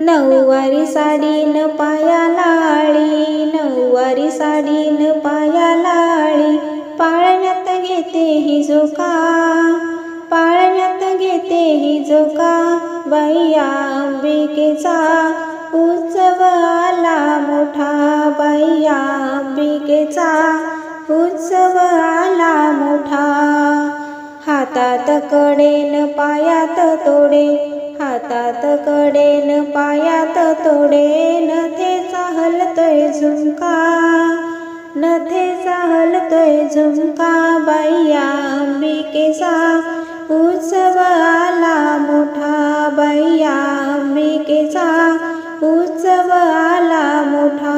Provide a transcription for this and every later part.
नऊवारी साडीन पाया लाळी नऊवारी साडीन पाया लाळी. पाळण्यात घेते ही झोका पाळण्यात घेते ही झोका. बाईया अंबिकेचा उत्सव आला मोठा बाईया अंबिकेचा उत्सव आला मोठा. हातात कडेन पायात तोडे हातात कडेन पायात तोडे नथेचा हलतोय झुमका. नथेचा हलतोय झुमका बाईया अंबिकेचा उत्सव आला मोठा बाईया अंबिकेचा उत्सव आला मोठा.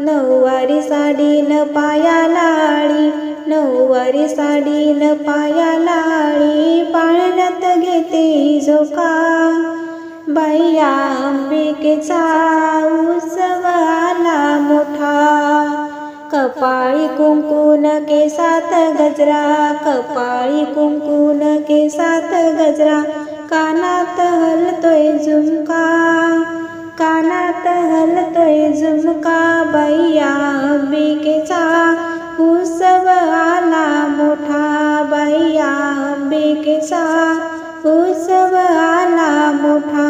नऊवारी साडीन पायाला आळी नऊवारी साडी न पाया लाळी पाळण्यात घेते झोका. बाईया अंबिकेचा उत्सव आला मोठा. कपाळी कुंकून केसात गजरा. कपाळी कुंकून केसात गजरा. कानात हलतोय झुमका. कानात हलतोय झुमका अंबिकेचा उत्सव आला मोठा.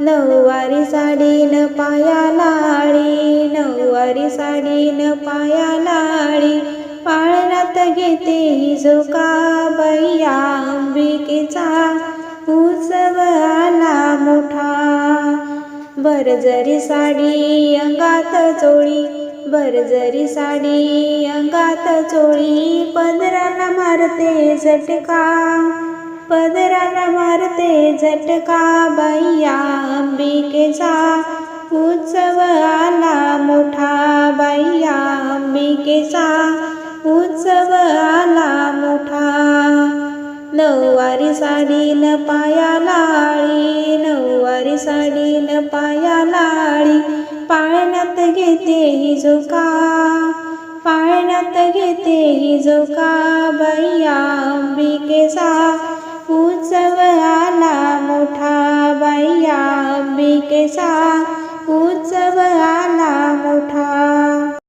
नऊवारी साडीन पाया लाळी नऊवारी साडीन पाया लाळी पाळण्यात घेते ही झोका बैया अंबिकेचा उत्सव आला मोठा. बरजरी साडी अंगात चोळी बरजरी साडी अंगात चोळी पदराला मारते झटका. पदराला मारते झटका बाईया अंबिकेचा. उत्सव आला मोठा बाईया अंबिकेचा. उत्सव आला मोठा. नऊवारी साडीन पायाला आळी नऊवारी साडीन पायाला आळी पाळण्यात घेते ही झोका. घेते ही झोका बाईया अंबिकेचा उत्सव आला मोठा बैया अंबिकेचा उत्सव आला